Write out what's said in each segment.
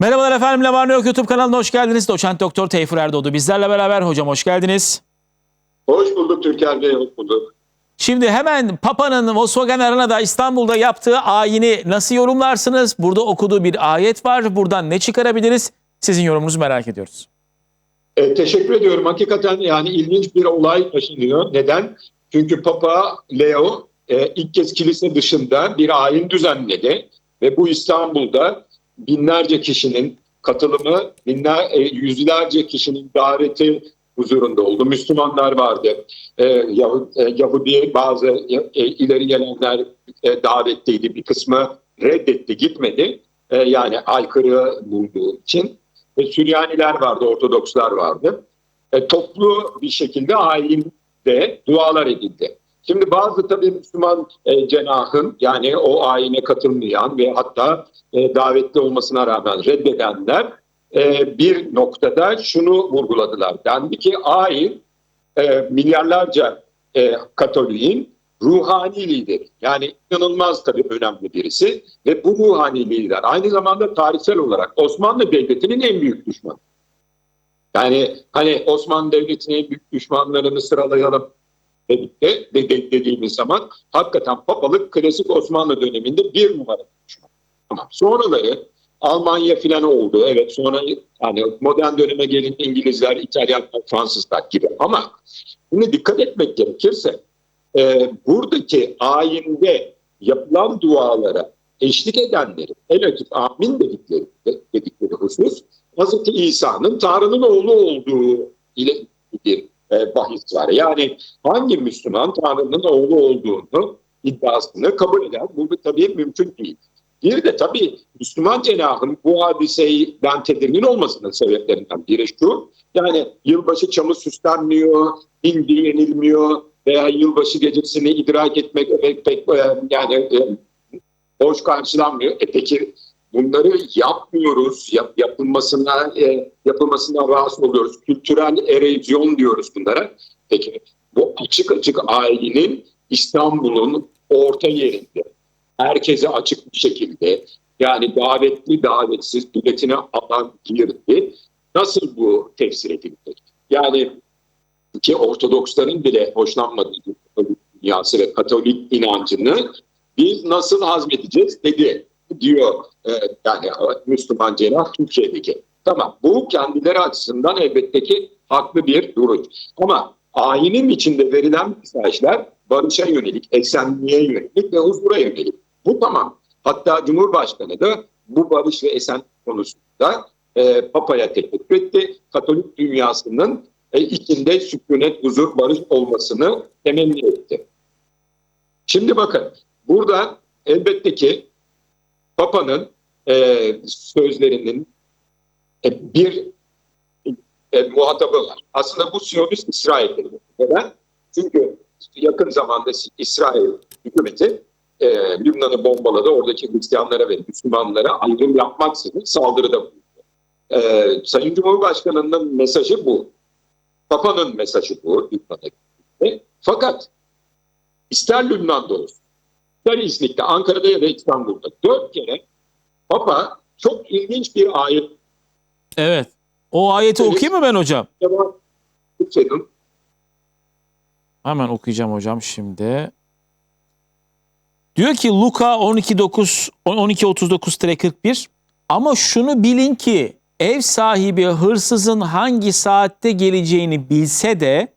Merhabalar efendim. Ne var ne yok YouTube kanalına hoş geldiniz. Doçent Doktor Teyfur Erdoğdu bizlerle beraber. Hocam hoş geldiniz. Hoş bulduk Türker Bey, hoş bulduk. Şimdi hemen Papa'nın Volkswagen Arena'da İstanbul'da yaptığı ayini nasıl yorumlarsınız? Burada okuduğu bir ayet var. Buradan ne çıkarabiliriz? Sizin yorumunuzu merak ediyoruz. E, teşekkür ediyorum. Hakikaten yani ilginç bir olay yaşanıyor. Neden? Çünkü Papa Leo e, ilk kez kilise dışında bir ayin düzenledi ve bu İstanbul'da binlerce kişinin katılımı, binler, e, yüzlerce kişinin daveti huzurunda oldu. Müslümanlar vardı. E, Yahu- e, Yahudi bazı e, ileri gelenler e, davetteydi. Bir kısmı reddetti, gitmedi. E, yani aykırı bulduğu için. Ve Süryaniler vardı, Ortodokslar vardı. E, toplu bir şekilde ayinde dualar edildi. Şimdi bazı tabii Müslüman e, cenahın yani o ayine katılmayan ve hatta e, davetli olmasına rağmen reddedenler e, bir noktada şunu vurguladılar. Dendi ki ayin e, milyarlarca e, Katolik'in ruhani lideri. Yani inanılmaz tabii önemli birisi ve bu ruhani lider aynı zamanda tarihsel olarak Osmanlı Devleti'nin en büyük düşmanı. Yani hani Osmanlı Devleti'nin büyük düşmanlarını sıralayalım dedik de, de- de- dediğimiz zaman hakikaten papalık klasik Osmanlı döneminde bir numara. Tamam. Sonraları Almanya filan oldu. Evet sonra yani modern döneme gelin İngilizler, İtalyanlar, Fransızlar gibi. Ama bunu dikkat etmek gerekirse e, buradaki ayinde yapılan dualara eşlik edenleri en açık amin dedikleri, dedikleri husus Hazreti İsa'nın Tanrı'nın oğlu olduğu ile e, bahis var. Yani hangi Müslüman Tanrı'nın oğlu olduğunu iddiasını kabul eder? Bu tabii mümkün değil. Bir de tabii Müslüman cenahın bu hadiseyden tedirgin olmasının sebeplerinden biri şu. Yani yılbaşı çamı süslenmiyor, hindi yenilmiyor veya yılbaşı gecesini idrak etmek pek, pek e, yani e, hoş karşılanmıyor. E peki bunları yapmıyoruz, yap, yapılmasına e, yapılmasına rahatsız oluyoruz. Kültürel erozyon diyoruz bunlara. Peki bu açık açık ailenin İstanbul'un orta yerinde herkese açık bir şekilde yani davetli davetsiz biletine alan girdi. Nasıl bu tefsir edilecek? Yani ki Ortodoksların bile hoşlanmadığı dünyası ve Katolik inancını biz nasıl hazmedeceğiz dedi diyor e, yani Müslüman cenah Türkiye'deki. Tamam bu kendileri açısından elbette ki haklı bir duruş. Ama ayinin içinde verilen mesajlar barışa yönelik, esenliğe yönelik ve huzura yönelik. Bu tamam. Hatta Cumhurbaşkanı da bu barış ve esen konusunda e, Papa'ya teklif etti. Katolik dünyasının e, içinde sükunet, huzur, barış olmasını temenni etti. Şimdi bakın burada elbette ki Papa'nın e, sözlerinin e, bir e, muhatabı var. Aslında bu Siyonist İsrail'dir. Neden? Çünkü yakın zamanda İsrail hükümeti e, Lübnan'ı bombaladı. Oradaki Hristiyanlara ve Müslümanlara ayrım yapmaksızın saldırıda bulundu. E, Sayın Cumhurbaşkanı'nın mesajı bu. Papa'nın mesajı bu. Lübnan'a. Fakat ister Lübnan'da olsun, ister İznik'te, Ankara'da ya da İstanbul'da dört kere Papa çok ilginç bir ayet Evet. O ayeti Evet. okuyayım mı ben hocam? lütfedin. Hemen okuyacağım hocam şimdi. Diyor ki Luka 12.9 12.39-41 ama şunu bilin ki ev sahibi hırsızın hangi saatte geleceğini bilse de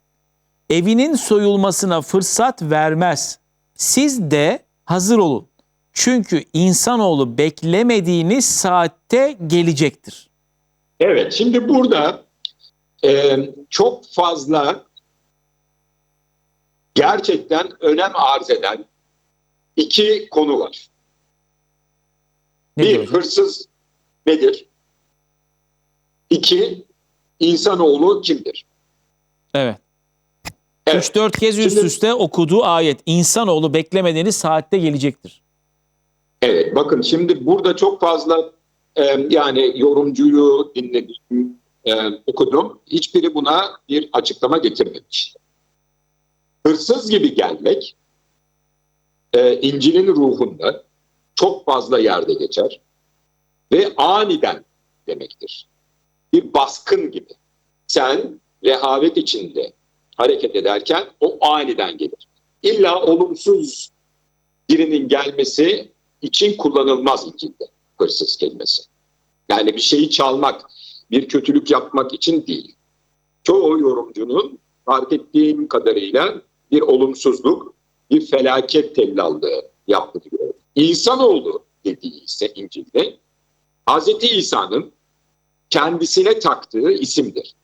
evinin soyulmasına fırsat vermez. Siz de hazır olun. Çünkü insanoğlu beklemediğiniz saatte gelecektir. Evet, şimdi burada e, çok fazla gerçekten önem arz eden iki konu var. Ne bir, diyor hocam? hırsız nedir? İki, insanoğlu kimdir? Evet. Evet. 3-4 kez üst Şimdi- üste okuduğu ayet. İnsanoğlu beklemediğiniz saatte gelecektir. Evet, bakın şimdi burada çok fazla e, yani yorumcuyu dinledim, e, okudum. Hiçbiri buna bir açıklama getirmemiş. Hırsız gibi gelmek e, İncil'in ruhunda çok fazla yerde geçer ve aniden demektir. Bir baskın gibi. Sen rehavet içinde hareket ederken o aniden gelir. İlla olumsuz birinin gelmesi için kullanılmaz İncil'de hırsız kelimesi. Yani bir şeyi çalmak, bir kötülük yapmak için değil. Çoğu yorumcunun fark ettiğim kadarıyla bir olumsuzluk, bir felaket tellallığı yaptı diyor. İnsanoğlu dediği ise İncil'de Hz. İsa'nın kendisine taktığı isimdir.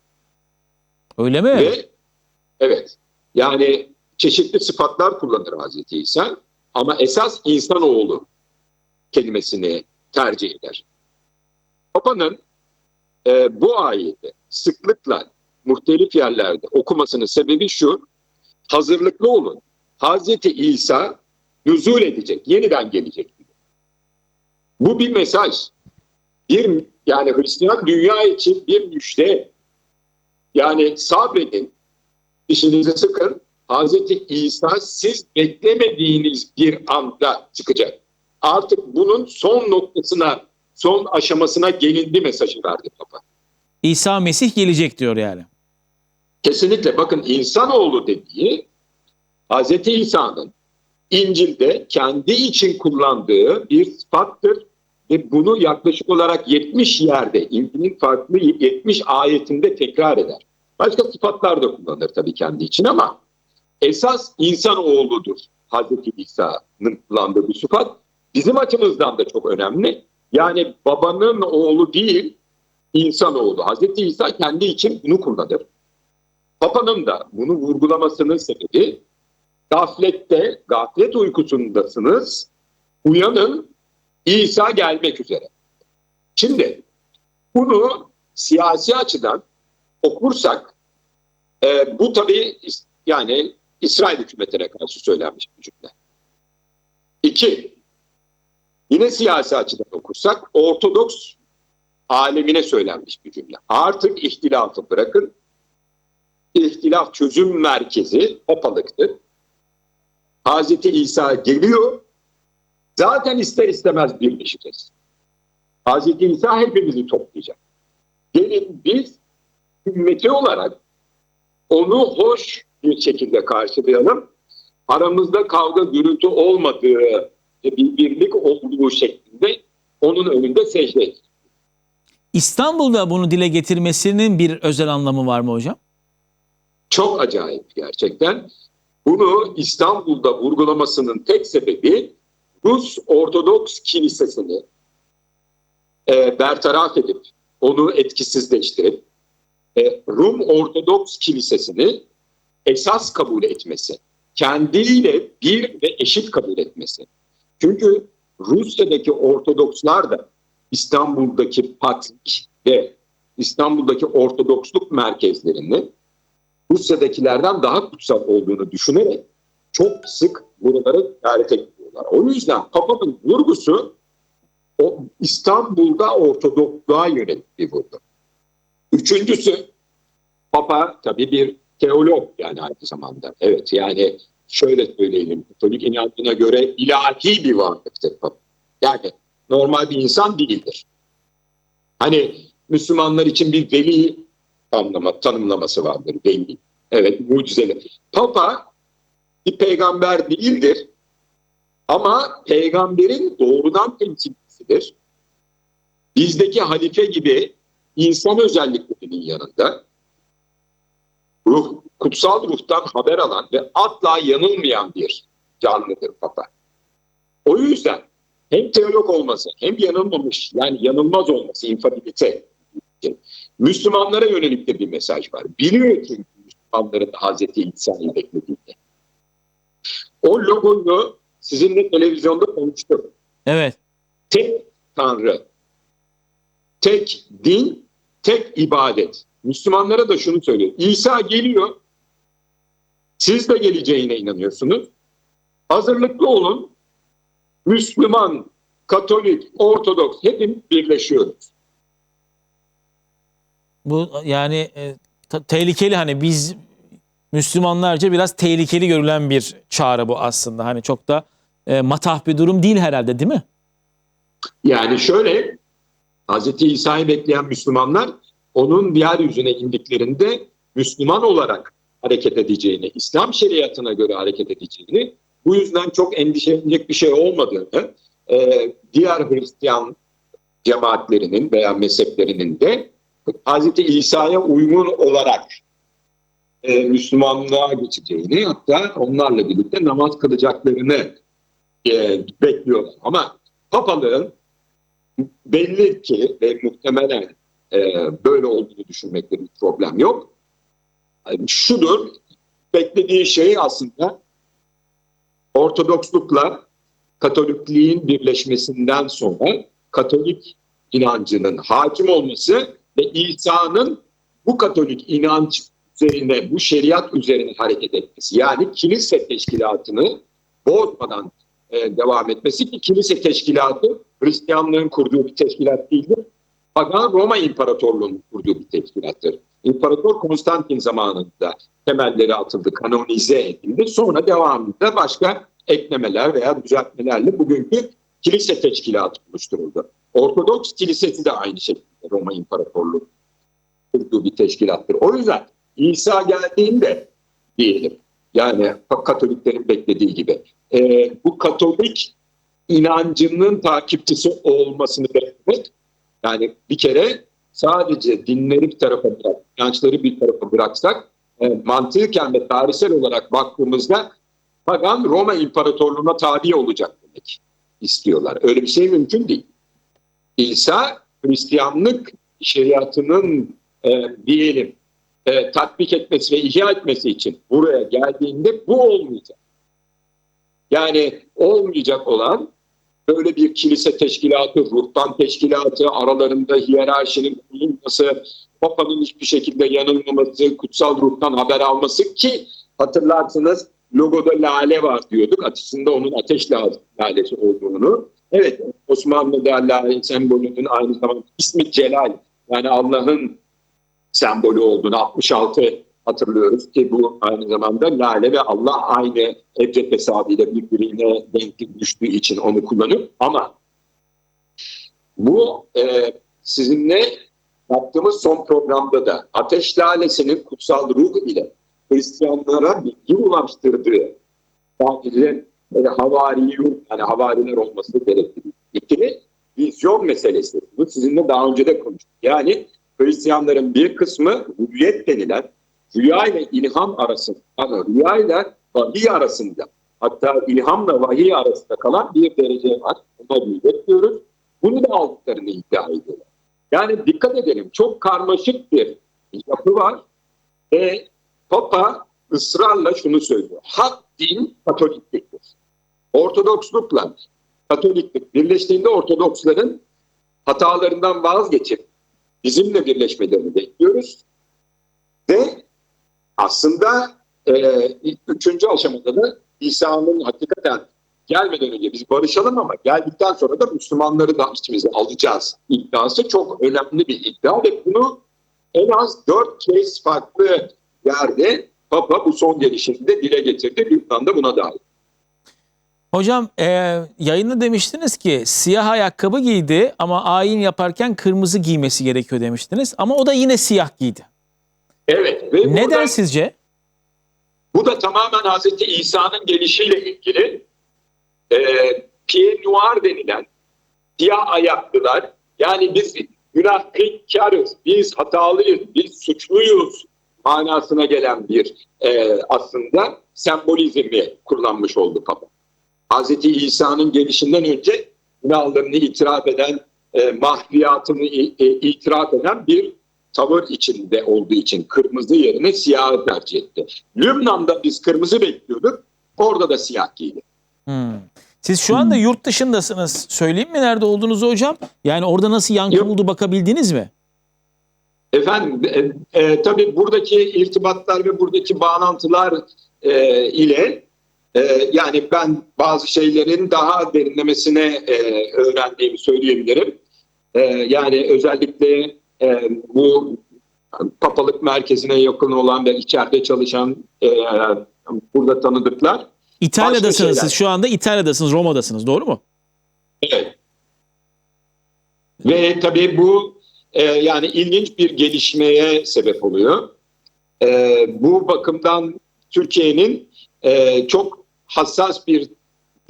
Öyle mi? Ve evet yani çeşitli sıfatlar kullanır Hazreti İsa ama esas insanoğlu kelimesini tercih eder. Papa'nın e, bu ayeti sıklıkla muhtelif yerlerde okumasının sebebi şu, hazırlıklı olun. Hazreti İsa nüzul edecek, yeniden gelecek. Bu bir mesaj. Bir yani Hristiyan dünya için bir müjde. Yani sabredin, dişinizi sıkın. Hazreti İsa siz beklemediğiniz bir anda çıkacak. Artık bunun son noktasına, son aşamasına gelindi mesajı verdi Papa. İsa Mesih gelecek diyor yani. Kesinlikle bakın insanoğlu dediği Hazreti İsa'nın İncil'de kendi için kullandığı bir sıfattır ve bunu yaklaşık olarak 70 yerde İncil'in farklı 70 ayetinde tekrar eder. Başka sıfatlar da kullanır tabii kendi için ama esas insanoğludur Hazreti İsa'nın kullandığı bu sıfat. Bizim açımızdan da çok önemli. Yani babanın oğlu değil, insanoğlu. Hazreti İsa kendi için bunu kullanır. Papa'nın da bunu vurgulamasının sebebi gaflette, gaflet uykusundasınız, uyanın, İsa gelmek üzere. Şimdi bunu siyasi açıdan okursak e, bu tabii yani İsrail hükümetine karşı söylenmiş bir cümle. İki, yine siyasi açıdan okursak Ortodoks alemine söylenmiş bir cümle. Artık ihtilafı bırakın, ihtilaf çözüm merkezi papalıktır. Hazreti İsa geliyor. Zaten ister istemez birleşeceğiz. Hazreti İsa hepimizi toplayacak. Gelin biz ümmeti olarak onu hoş bir şekilde karşılayalım. Aramızda kavga gürültü olmadığı bir birlik olduğu şeklinde onun önünde secde. İstanbul'da bunu dile getirmesinin bir özel anlamı var mı hocam? Çok acayip gerçekten. Bunu İstanbul'da vurgulamasının tek sebebi Rus Ortodoks Kilisesi'ni e, bertaraf edip, onu etkisizleştirip, e, Rum Ortodoks Kilisesi'ni esas kabul etmesi, kendiyle bir ve eşit kabul etmesi. Çünkü Rusya'daki Ortodokslar da İstanbul'daki Patrik ve İstanbul'daki Ortodoksluk merkezlerini Rusya'dakilerden daha kutsal olduğunu düşünerek çok sık buraları ziyaret ediyorlar. O yüzden Papa'nın vurgusu o İstanbul'da Ortodoksluğa yönelik bir vurgu. Üçüncüsü Papa tabii bir teolog yani aynı zamanda. Evet yani şöyle söyleyelim Katolik inancına göre ilahi bir varlıktır Papa. Yani normal bir insan değildir. Hani Müslümanlar için bir veli anlama, tanımlaması vardır veli. Evet mucizeli. Papa bir peygamber değildir ama peygamberin doğrudan temsilcisidir. Bizdeki halife gibi insan özelliklerinin yanında ruh, kutsal ruhtan haber alan ve asla yanılmayan bir canlıdır Papa. O yüzden hem teolog olması hem yanılmamış yani yanılmaz olması infabilite Müslümanlara yönelik de bir mesaj var. Biliyor çünkü Müslümanların Hazreti İsa'yı beklediğini. O logoyu sizinle televizyonda konuştuk. Evet. Tek Tanrı, tek din, tek ibadet. Müslümanlara da şunu söylüyor. İsa geliyor. Siz de geleceğine inanıyorsunuz. Hazırlıklı olun. Müslüman, Katolik, Ortodoks hepimiz birleşiyoruz. Bu yani e, tehlikeli hani biz Müslümanlarca biraz tehlikeli görülen bir çağrı bu aslında. Hani çok da e, matah bir durum değil herhalde değil mi? Yani şöyle Hazreti İsa'yı bekleyen Müslümanlar onun yeryüzüne indiklerinde Müslüman olarak hareket edeceğini, İslam şeriatına göre hareket edeceğini, bu yüzden çok endişelenecek bir şey olmadığını, e, diğer Hristiyan cemaatlerinin veya mezheplerinin de Hazreti İsa'ya uygun olarak e, Müslümanlığa geçeceğini hatta onlarla birlikte namaz kılacaklarını e, bekliyorlar. Ama papalığın belli ki ve muhtemelen e, böyle olduğunu düşünmekte bir problem yok. Yani şudur, beklediği şey aslında Ortodokslukla Katolikliğin birleşmesinden sonra Katolik inancının hakim olması ve İsa'nın bu Katolik inanç üzerine, bu şeriat üzerine hareket etmesi. Yani kilise teşkilatını bozmadan e, devam etmesi ki kilise teşkilatı Hristiyanlığın kurduğu bir teşkilat değildir. Fakat Roma İmparatorluğu'nun kurduğu bir teşkilattır. İmparator Konstantin zamanında temelleri atıldı, kanonize edildi. Sonra devamında başka eklemeler veya düzeltmelerle bugünkü kilise teşkilatı oluşturuldu. Ortodoks kilisesi de aynı şekilde Roma İmparatorluğu kurduğu bir teşkilattır. O yüzden İsa geldiğinde diyelim yani Katoliklerin beklediği gibi e, bu Katolik inancının takipçisi olmasını beklemek yani bir kere sadece dinleri bir tarafa bırak, inançları bir tarafa bıraksak e, mantıken ve tarihsel olarak baktığımızda pagan Roma İmparatorluğu'na tabi olacak demek istiyorlar. Öyle bir şey mümkün değil. İsa Hristiyanlık şeriatının e, diyelim e, tatbik etmesi ve ihya etmesi için buraya geldiğinde bu olmayacak. Yani olmayacak olan böyle bir kilise teşkilatı, ruhban teşkilatı, aralarında hiyerarşinin bulunması, Papa'nın hiçbir şekilde yanılmaması, kutsal ruhtan haber alması ki hatırlarsınız logoda lale var diyorduk. Aslında onun ateş lalesi olduğunu. Evet Osmanlı'da lale sembolünün aynı zamanda ismi Celal yani Allah'ın sembolü olduğunu 66 hatırlıyoruz ki bu aynı zamanda lale ve Allah aynı ebced hesabıyla birbirine denk düştüğü için onu kullanıyor. Ama bu e, sizinle yaptığımız son programda da ateş lalesinin kutsal ruh ile Hristiyanlara bilgi ulaştırdığı sadece böyle havariyun yani havariler olması gerektiği ikili vizyon meselesi. Bu sizinle daha önce de konuştuk. Yani Hristiyanların bir kısmı rüyet denilen rüya ile ilham arasında, rüya ile vahiy arasında hatta ilhamla vahiy arasında kalan bir derece var. Ona rüyet diyoruz. Bunu da aldıklarını iddia ediyorlar. Yani dikkat edelim çok karmaşık bir yapı var ve Papa ısrarla şunu söylüyor. Hak din Katolikliktir. Ortodokslukla Katoliklik birleştiğinde Ortodoksların hatalarından vazgeçip bizimle birleşmelerini bekliyoruz. Ve aslında e, üçüncü aşamada da İsa'nın hakikaten gelmeden önce biz barışalım ama geldikten sonra da Müslümanları da içimize alacağız iddiası çok önemli bir iddia ve bunu en az dört kez farklı yerde Papa bu son gelişinde dile getirdi. Lübnan'da buna dahil. Hocam e, yayında demiştiniz ki siyah ayakkabı giydi ama ayin yaparken kırmızı giymesi gerekiyor demiştiniz. Ama o da yine siyah giydi. Evet. Ve Neden burada- sizce? Bu da tamamen Hazreti İsa'nın gelişiyle ilgili e, pied noir denilen siyah ayaklılar yani biz günahkarız, biz hatalıyız, biz suçluyuz manasına gelen bir e, aslında sembolizmi kullanmış oldu Papa. Hazreti İsa'nın gelişinden önce günahlarını itiraf eden, e, mahriyatını e, itiraf eden bir tavır içinde olduğu için kırmızı yerine siyahı tercih etti. Lübnan'da biz kırmızı bekliyorduk, orada da siyah giydi. Hmm. Siz şu anda yurt dışındasınız. Söyleyeyim mi nerede olduğunuzu hocam? Yani orada nasıl yankı Yok. buldu bakabildiniz mi? Efendim, e, e, tabii buradaki irtibatlar ve buradaki bağlantılar e, ile e, yani ben bazı şeylerin daha derinlemesine e, öğrendiğimi söyleyebilirim. E, yani özellikle e, bu papalık merkezine yakın olan ve içeride çalışan e, burada tanıdıklar. İtalya'dasınız siz şu anda İtalya'dasınız Roma'dasınız doğru mu? Evet, Ve tabii bu e, yani ilginç bir gelişmeye sebep oluyor. E, bu bakımdan Türkiye'nin e, çok hassas bir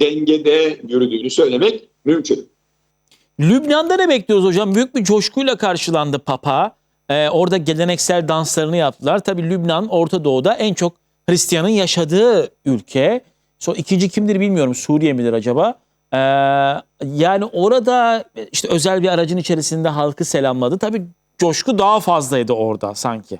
dengede yürüdüğünü söylemek mümkün. Lübnan'da ne bekliyoruz hocam? Büyük bir coşkuyla karşılandı Papa. Ee, orada geleneksel danslarını yaptılar. Tabii Lübnan Orta Doğu'da en çok Hristiyanın yaşadığı ülke. Sonra ikinci kimdir bilmiyorum. Suriye midir acaba? Ee, yani orada işte özel bir aracın içerisinde halkı selamladı. Tabii coşku daha fazlaydı orada sanki.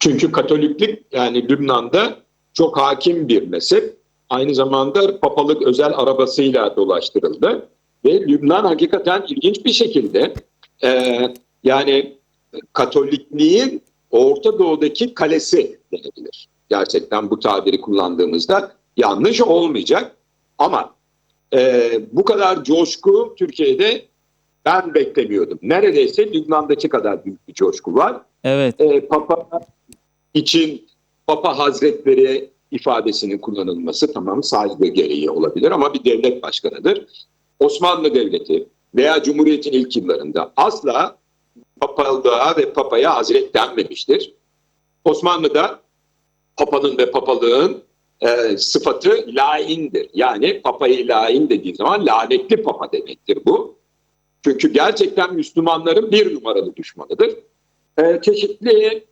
Çünkü Katoliklik yani Lübnan'da çok hakim bir mezhep. Aynı zamanda papalık özel arabasıyla dolaştırıldı. Ve Lübnan hakikaten ilginç bir şekilde e, yani Katolikliğin Orta Doğu'daki kalesi denebilir. Gerçekten bu tabiri kullandığımızda yanlış olmayacak. Ama e, bu kadar coşku Türkiye'de ben beklemiyordum. Neredeyse Lübnan'daki kadar büyük bir coşku var Evet. e, Papa için Papa Hazretleri ifadesinin kullanılması tamam saygı gereği olabilir ama bir devlet başkanıdır. Osmanlı Devleti veya Cumhuriyet'in ilk yıllarında asla papalığa ve papaya hazret denmemiştir. Osmanlı'da papanın ve papalığın e, sıfatı laindir. Yani papayı lain dediği zaman lanetli papa demektir bu. Çünkü gerçekten Müslümanların bir numaralı düşmanıdır e, çeşitli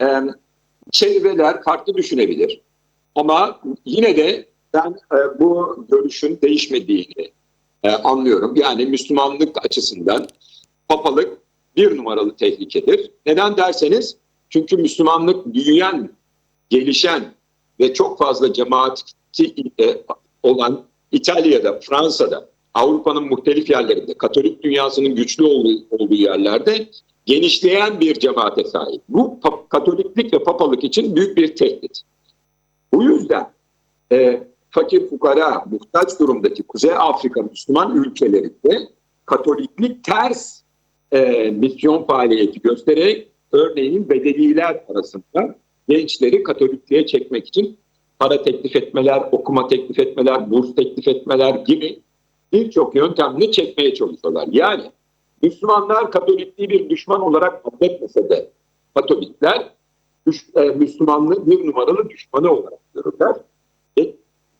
e, çevreler farklı düşünebilir. Ama yine de ben e, bu görüşün değişmediğini e, anlıyorum. Yani Müslümanlık açısından papalık bir numaralı tehlikedir. Neden derseniz çünkü Müslümanlık büyüyen, gelişen ve çok fazla cemaati e, olan İtalya'da, Fransa'da, Avrupa'nın muhtelif yerlerinde, Katolik dünyasının güçlü olduğu, olduğu yerlerde genişleyen bir cemaate sahip. Bu Katoliklik ve papalık için büyük bir tehdit. Bu yüzden e, fakir fukara, muhtaç durumdaki Kuzey Afrika Müslüman ülkelerinde Katoliklik ters e, misyon faaliyeti göstererek örneğin bedeliler arasında gençleri Katolikliğe çekmek için para teklif etmeler, okuma teklif etmeler, burs teklif etmeler gibi birçok yöntemle çekmeye çalışıyorlar. Yani Müslümanlar Katolikliği bir düşman olarak adletmese de Katolikler düş, e, Müslümanlığı bir numaralı düşmanı olarak görürler. Ve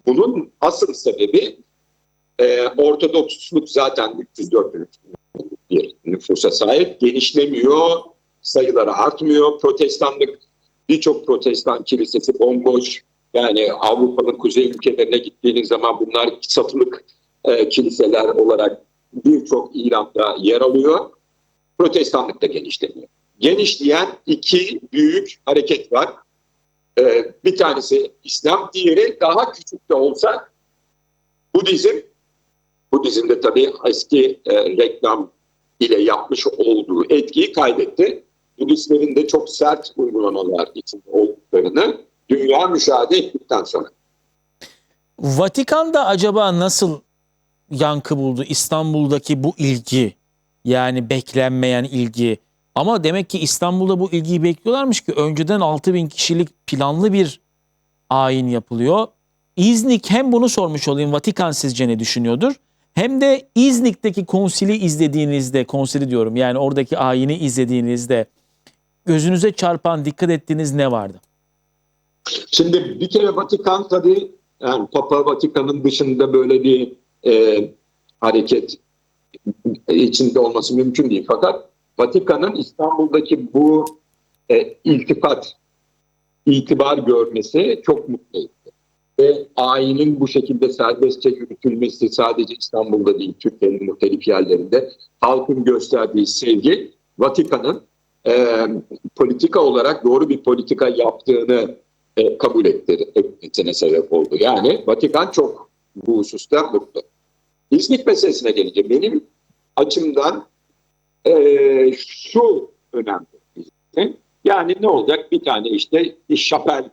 bunun asıl sebebi e, Ortodoksluk zaten 304 bin bir nüfusa sahip. Genişlemiyor, sayıları artmıyor. Protestanlık birçok protestan kilisesi bomboş. Yani Avrupa'nın kuzey ülkelerine gittiğiniz zaman bunlar satılık e, kiliseler olarak birçok İran'da yer alıyor. Protestanlık da genişlemiyor. Genişleyen iki büyük hareket var. Ee, bir tanesi İslam, diğeri daha küçük de olsa Budizm. Budizm de tabii eski e, reklam ile yapmış olduğu etkiyi kaybetti. Budistlerin de çok sert uygulamalar için olduklarını dünya müşahede ettikten sonra. Vatikan'da acaba nasıl yankı buldu İstanbul'daki bu ilgi? Yani beklenmeyen ilgi. Ama demek ki İstanbul'da bu ilgiyi bekliyorlarmış ki önceden 6000 kişilik planlı bir ayin yapılıyor. İznik hem bunu sormuş olayım Vatikan sizce ne düşünüyordur? Hem de İznik'teki konsili izlediğinizde, konsili diyorum yani oradaki ayini izlediğinizde gözünüze çarpan, dikkat ettiğiniz ne vardı? Şimdi bir kere Vatikan tabii yani Papa Vatikan'ın dışında böyle bir e, hareket içinde olması mümkün değil. Fakat Vatikan'ın İstanbul'daki bu e, iltifat, itibar görmesi çok mutlu etti. Ve ayinin bu şekilde serbestçe yürütülmesi sadece İstanbul'da değil, Türkiye'nin muhtelif yerlerinde halkın gösterdiği sevgi Vatikan'ın e, politika olarak doğru bir politika yaptığını e, kabul etti, etmesine sebep oldu. Yani Vatikan çok bu hususta mutlu. İznik meselesine gelince benim açımdan e, şu önemli. Yani ne olacak? Bir tane işte bir şapel,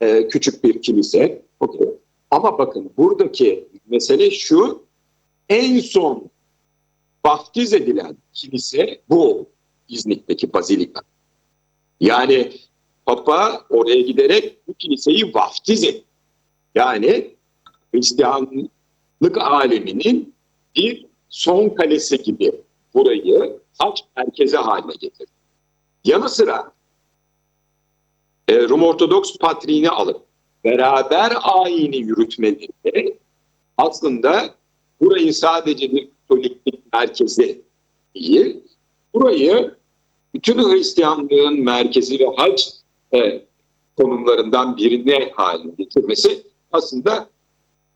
e, küçük bir kilise. Okay. Ama bakın buradaki mesele şu, en son vaftiz edilen kilise bu. İznik'teki bazilika. Yani Papa oraya giderek bu kiliseyi vaftiz etti. Yani Hristiyanlık aleminin bir son kalesi gibi burayı haç merkezi haline getirdi. Yanı sıra e, Rum Ortodoks patriğini alıp beraber ayini yürütmelerinde aslında burayı sadece bir katoliklik merkezi değil, burayı bütün Hristiyanlığın merkezi ve hac e, konumlarından birine haline getirmesi aslında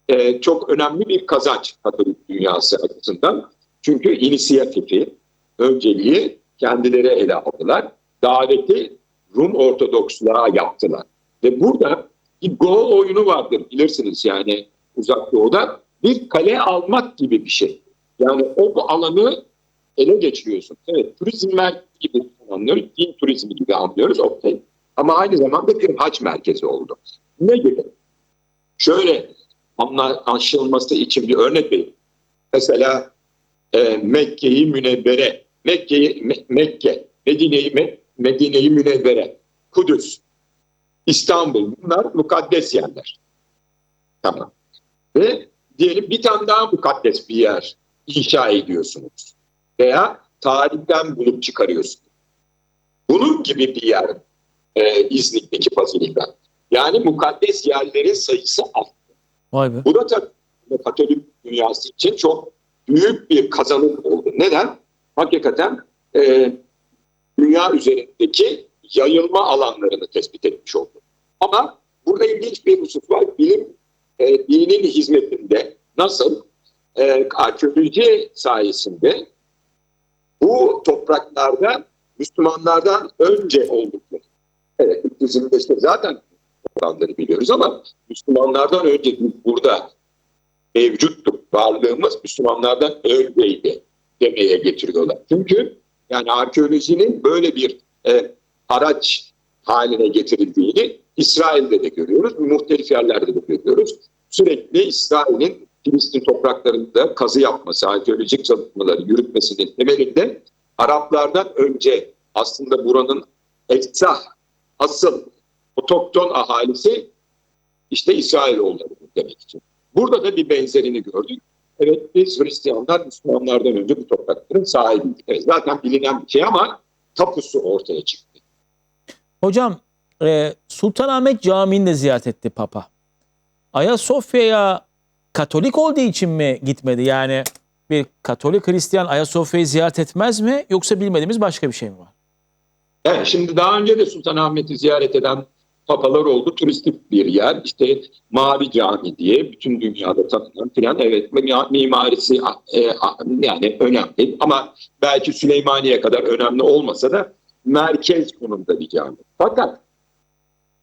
e, çok önemli bir kazanç Katolik dünyası açısından. Çünkü inisiyatifi, önceliği kendileri ele aldılar. Daveti Rum Ortodoksluğa yaptılar. Ve burada bir gol oyunu vardır bilirsiniz yani uzak doğuda. Bir kale almak gibi bir şey. Yani o alanı ele geçiriyorsun. Evet turizm merkezi gibi anlıyoruz. Din turizmi gibi anlıyoruz. Okey. Ama aynı zamanda bir hac merkezi oldu. Ne gibi? Şöyle anlaşılması için bir örnek vereyim. Mesela e, Mekke'yi Münevvere, Mekke'yi Me- Mekke, Medine'yi Me- Medine'yi Münevvere, Kudüs, İstanbul bunlar mukaddes yerler. Tamam. Ve diyelim bir tane daha mukaddes bir yer inşa ediyorsunuz. Veya tarihten bulup çıkarıyorsunuz. Bunun gibi bir yer e, İznik'teki Fazilika. Yani mukaddes yerlerin sayısı arttı. Vay be. Bu da tabii Katolik dünyası için çok büyük bir kazanım oldu. Neden? Hakikaten e, dünya üzerindeki yayılma alanlarını tespit etmiş oldu. Ama burada ilginç bir husus var. Bilim e, dinin hizmetinde nasıl e, arkeoloji sayesinde bu topraklarda Müslümanlardan önce oldukları. Evet, 325'te zaten oranları biliyoruz ama Müslümanlardan önce burada mevcuttuk. Varlığımız Müslümanlardan önceydi demeye getiriyorlar. Çünkü yani arkeolojinin böyle bir e, araç haline getirildiğini İsrail'de de görüyoruz. Muhtelif yerlerde de görüyoruz. Sürekli İsrail'in Filistin topraklarında kazı yapması, arkeolojik çalışmaları yürütmesinin temelinde Araplardan önce aslında buranın esah, asıl otokton ahalisi işte İsrailoğulları demek için. Burada da bir benzerini gördük. Evet biz Hristiyanlar Müslümanlardan önce bu toprakların sahibiydik. Evet, zaten bilinen bir şey ama tapusu ortaya çıktı. Hocam e, Sultanahmet Camii'ni de ziyaret etti Papa. Ayasofya'ya Katolik olduğu için mi gitmedi? Yani bir Katolik Hristiyan Ayasofya'yı ziyaret etmez mi? Yoksa bilmediğimiz başka bir şey mi var? Evet, şimdi daha önce de Sultanahmet'i ziyaret eden papalar oldu. Turistik bir yer. İşte Mavi Cami diye bütün dünyada tanınan filan. Evet mimarisi e, yani önemli ama belki Süleymaniye kadar önemli olmasa da merkez konumda bir cami. Fakat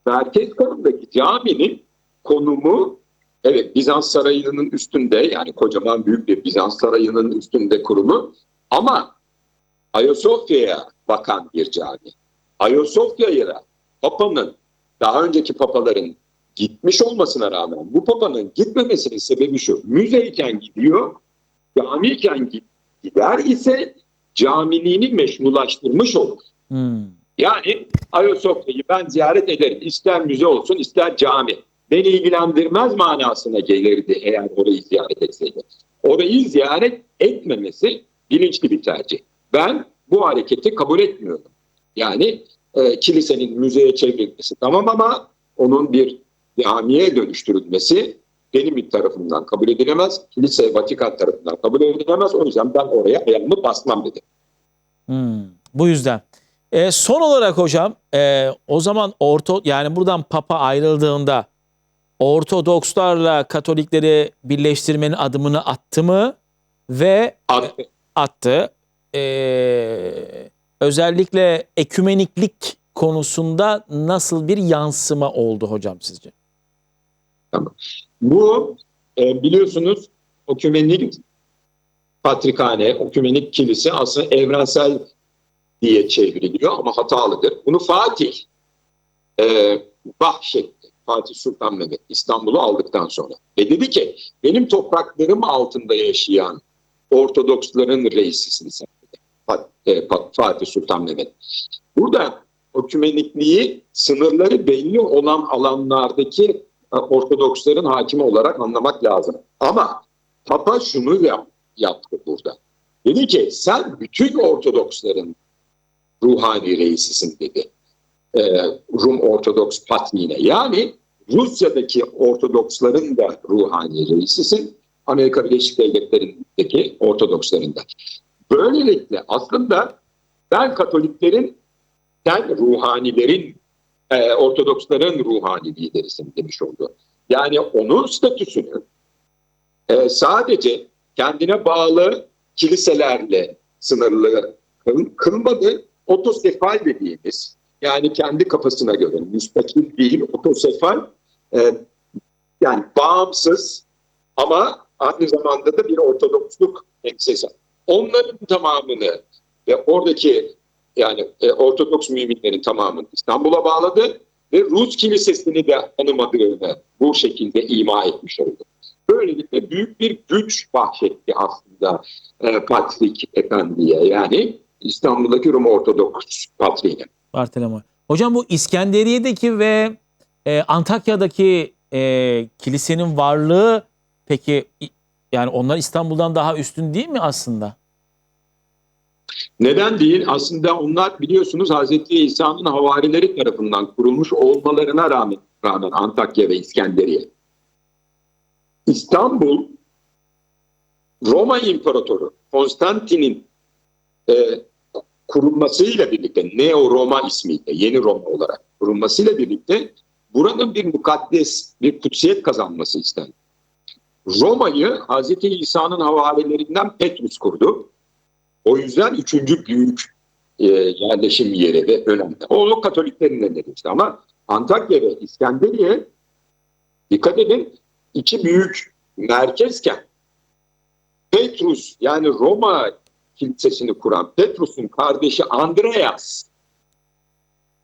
merkez konumdaki caminin konumu evet Bizans Sarayı'nın üstünde yani kocaman büyük bir Bizans Sarayı'nın üstünde kurumu ama Ayasofya'ya bakan bir cami. Ayasofya'ya Papa'nın daha önceki papaların gitmiş olmasına rağmen bu papanın gitmemesinin sebebi şu. Müzeyken gidiyor, camiyken gider ise camiliğini meşrulaştırmış olur. Hmm. Yani Ayasofya'yı ben ziyaret ederim. İster müze olsun ister cami. Beni ilgilendirmez manasına gelirdi eğer orayı ziyaret etseydi. Orayı ziyaret etmemesi bilinçli bir tercih. Ben bu hareketi kabul etmiyorum. Yani e, kilisenin müzeye çevrilmesi tamam ama onun bir camiye dönüştürülmesi benim bir tarafımdan kabul edilemez. Kilise Vatikan tarafından kabul edilemez. O yüzden ben oraya ayağımı basmam dedi. Hmm, bu yüzden. E, son olarak hocam e, o zaman orto yani buradan Papa ayrıldığında Ortodokslarla Katolikleri birleştirmenin adımını attı mı ve At- attı. Ee, özellikle ekümeniklik konusunda nasıl bir yansıma oldu hocam sizce? Bu e, biliyorsunuz okümenik patrikhane, okümenik kilise aslında evrensel diye çevriliyor ama hatalıdır. Bunu Fatih e, bahşetti. Fatih Sultan Mehmet İstanbul'u aldıktan sonra. Ve dedi ki benim topraklarım altında yaşayan Ortodoksların reisisin sen. e, Fa- Fatih Sultan Mehmet. Burada okümenikliği sınırları belli olan alanlardaki e, Ortodoksların hakimi olarak anlamak lazım. Ama Papa şunu yap, yaptı burada. Dedi ki sen bütün Ortodoksların ruhani reisisin dedi. Ee, Rum Ortodoks patriğine. Yani Rusya'daki Ortodoksların da ruhani reisisin. Amerika Birleşik Devletleri'ndeki Ortodoksların da. Böylelikle aslında ben Katoliklerin, sen ruhanilerin, e, Ortodoksların ruhani liderisin demiş oldu. Yani onun statüsünü e, sadece kendine bağlı kiliselerle sınırlı kıl- kılmadı. Otosefal dediğimiz yani kendi kafasına göre müstakil değil otosefal e, yani bağımsız ama aynı zamanda da bir ortodoksluk eksesi. Onların tamamını ve oradaki yani e, Ortodoks müminlerin tamamını İstanbul'a bağladı ve Rus kilisesini de tanımadığını bu şekilde ima etmiş oldu. Böylelikle büyük bir güç bahşetti aslında e, Patrik Efendi'ye yani İstanbul'daki Rum Ortodoks Patriğine. Bartolomeo. Hocam bu İskenderiye'deki ve e, Antakya'daki e, kilisenin varlığı peki yani onlar İstanbul'dan daha üstün değil mi aslında? Neden değil? Aslında onlar biliyorsunuz Hazreti İsa'nın havarileri tarafından kurulmuş olmalarına rağmen, rağmen Antakya ve İskenderiye. İstanbul Roma İmparatoru Konstantin'in e, kurulmasıyla birlikte Neo Roma ismiyle yeni Roma olarak kurulmasıyla birlikte buranın bir mukaddes, bir kutsiyet kazanması istendi. Roma'yı Hazreti İsa'nın havarilerinden Petrus kurdu. O yüzden üçüncü büyük e, yerleşim yeri ve önemli. O Katoliklerin elinde işte ama Antakya ve İskenderiye dikkat edin iki büyük merkezken Petrus yani Roma kilisesini kuran Petrus'un kardeşi Andreas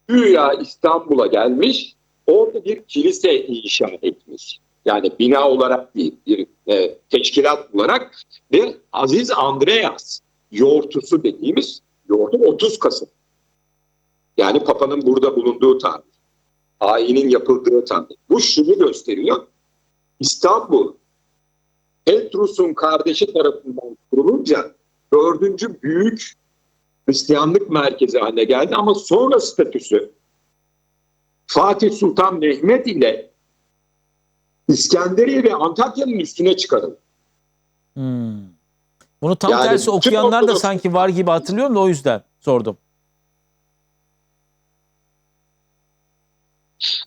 güya İstanbul'a gelmiş orada bir kilise inşa etmiş. Yani bina olarak değil bir e, teşkilat olarak ve Aziz Andreas yoğurtusu dediğimiz yoğurtu 30 Kasım. Yani Papa'nın burada bulunduğu tarih. Ayinin yapıldığı tarih. Bu şunu gösteriyor. İstanbul Petrus'un kardeşi tarafından kurulunca dördüncü büyük Hristiyanlık merkezi haline geldi ama sonra statüsü Fatih Sultan Mehmet ile İskenderiye ve Antakya'nın üstüne çıkarıldı. Hmm. Bunu tam Yani tersi okuyanlar da sanki var gibi hatırlıyorum da o yüzden sordum.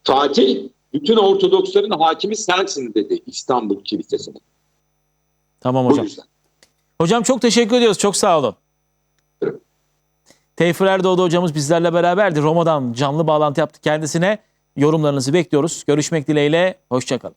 Fatih bütün Ortodoksların hakimi sensin dedi İstanbul Kilisesi'ne. Tamam hocam. Hocam çok teşekkür ediyoruz. Çok sağ olun. Evet. Teyfur Erdoğdu hocamız bizlerle beraberdi. Roma'dan canlı bağlantı yaptık kendisine. Yorumlarınızı bekliyoruz. Görüşmek dileğiyle. Hoşçakalın.